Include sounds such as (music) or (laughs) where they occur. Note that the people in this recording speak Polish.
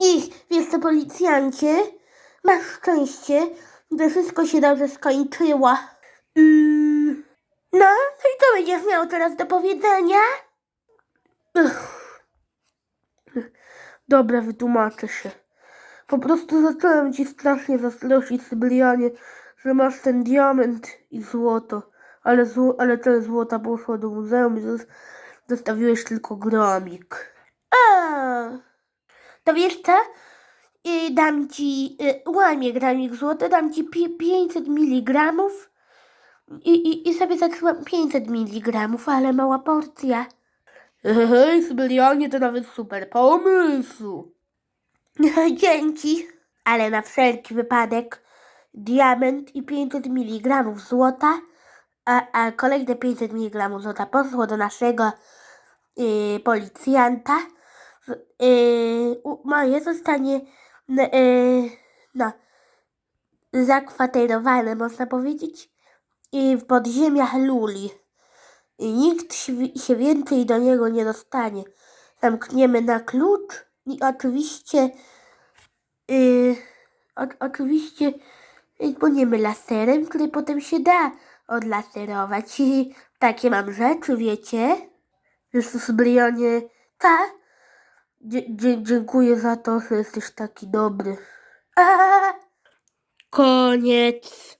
I wiesz co, policjancie? Masz szczęście, że wszystko się dobrze skończyło. No, no i co będziesz miał teraz do powiedzenia? Ech. Dobra, wytłumaczę się. Po prostu zacząłem ci strasznie zazdrościć, Sybylianie, że masz ten diament i złoto. Ale, zło, ale to złota poszło do muzeum i zostawiłeś tylko gramik. A, to wiesz co? Y, dam ci, y, łamie gramik złota, dam ci pi- 500 miligramów i, i, i sobie zatrzymam 500 miligramów, ale mała porcja. Hej, Sybylianie, to nawet super pomysł. (laughs) Dzięki. Ale na wszelki wypadek diament i 500 mg złota, a, a kolejne 500 mg złota poszło do naszego y, policjanta. Y, moje zostanie n- y, no, zakwaterowane, można powiedzieć, i w podziemiach Luli. I nikt się więcej do niego nie dostanie. Zamkniemy na klucz i oczywiście Yy, o, oczywiście dzwonimy laserem, który potem się da odlaserować. I (laughs) takie mam rzeczy, wiecie? Jezus Brianie, ta? Dzie- dzie- dziękuję za to, że jesteś taki dobry. Koniec.